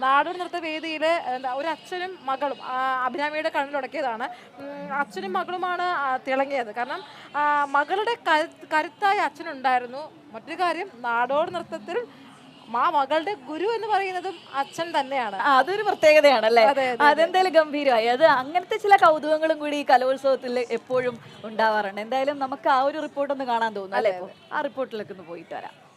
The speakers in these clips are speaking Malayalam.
നാടോടി നൃത്ത വേദിയിൽ ഒരു അച്ഛനും മകളും അഭിരാമിയുടെ കണ്ണിലുടക്കിയതാണ് അച്ഛനും മകളുമാണ് തിളങ്ങിയത്. കാരണം മകളുടെ കരു- കരുത്തായ അച്ഛനുണ്ടായിരുന്നു. മറ്റൊരു കാര്യം നാടോടി നൃത്തത്തിൽ ആ മകളുടെ ഗുരു എന്ന് പറയുന്നതും അച്ഛൻ തന്നെയാണ്. അതൊരു പ്രത്യേകതയാണല്ലേ? അതെ, അതെ, അതെന്തായാലും ഗംഭീരമായി. അത് അങ്ങനത്തെ ചില കൗതുകങ്ങളും കൂടി ഈ കലോത്സവത്തിൽ എപ്പോഴും ഉണ്ടാവാറുണ്ട്. എന്തായാലും നമുക്ക് ആ ഒരു റിപ്പോർട്ട് ഒന്ന് കാണാൻ തോന്നുന്നു അല്ലേ ആ റിപ്പോർട്ടിലേക്ക് ഒന്ന് പോയിട്ട് വരാം.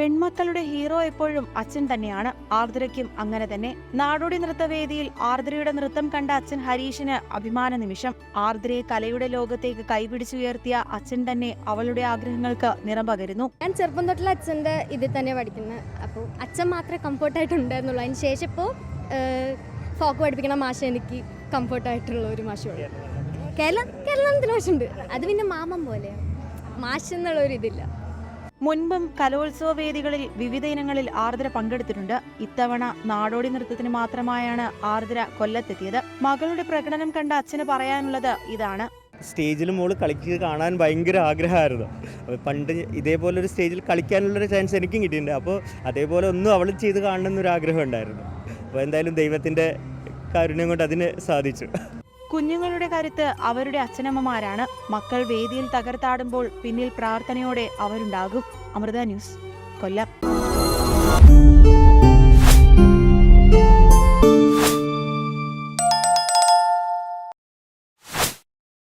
പെൺമക്കളുടെ ഹീറോ എപ്പോഴും അച്ഛൻ തന്നെയാണ്. ആർദ്രയ്ക്കും അങ്ങനെ തന്നെ. നാടോടി നൃത്തവേദിയിൽ ആർദ്രയുടെ നൃത്തം കണ്ട അച്ഛൻ ഹരീഷിന് അഭിമാന നിമിഷം. ആർദ്രയെ കലയുടെ ലോകത്തേക്ക് കൈപിടിച്ചുയർത്തിയ അച്ഛൻ തന്നെ അവളുടെ ആഗ്രഹങ്ങൾക്ക് നിറം പകരുന്നു ഞാൻ ചെറുപ്പം തൊട്ടുള്ള അച്ഛന്റെ ഇതിൽ തന്നെ പഠിക്കുന്നത് അപ്പോൾ അച്ഛൻ മാത്രമേ കംഫർട്ടായിട്ടുണ്ടായിരുന്നുള്ളൂ അതിന് ശേഷം ഇപ്പോൾ ഫോക്ക് പഠിപ്പിക്കണ മാഷ എനിക്ക് കംഫർട്ടായിട്ടുള്ള ഒരു മാഷുള്ളൂ. കേരള കേരളത്തിന് മാഷുണ്ട്. അത് പിന്നെ മാമം പോലെയാണ് മാഷെന്നുള്ള ഒരു ഇതില്ല. മുൻപും കലോത്സവ വേദികളിൽ വിവിധ ഇനങ്ങളിൽ ആർദ്ര പങ്കെടുത്തിട്ടുണ്ട്. ഇത്തവണ നാടോടി നൃത്തത്തിന് മാത്രമായാണ് ആർദ്ര കൊല്ലത്തെത്തിയത്. മകളുടെ പ്രകടനം കണ്ട അച്ഛന് പറയാനുള്ളത് ഇതാണ്. സ്റ്റേജിൽ മോൾ കളിക്കുക കാണാൻ ഭയങ്കര ആഗ്രഹമായിരുന്നു. പണ്ട് ഇതേപോലെ ഒരു സ്റ്റേജിൽ കളിക്കാനുള്ളൊരു ചാൻസ് എനിക്കും കിട്ടിയിട്ടുണ്ട്. അപ്പോൾ അതേപോലെ ഒന്നും അവൾ ചെയ്ത് കാണണം എന്നൊരു ആഗ്രഹം ഉണ്ടായിരുന്നു. അപ്പോൾ എന്തായാലും ദൈവത്തിന്റെ കാരുണ്യം കൊണ്ട് അതിന് സാധിച്ചു. കുഞ്ഞുങ്ങളുടെ കരുത്ത് അവരുടെ അച്ഛനമ്മമാരാണ്. മക്കൾ വേദിയിൽ തകർത്താടുമ്പോൾ പിന്നിൽ പ്രാർത്ഥനയോടെ അവരുണ്ടാകും. അമൃത ന്യൂസ് കൊല്ലം.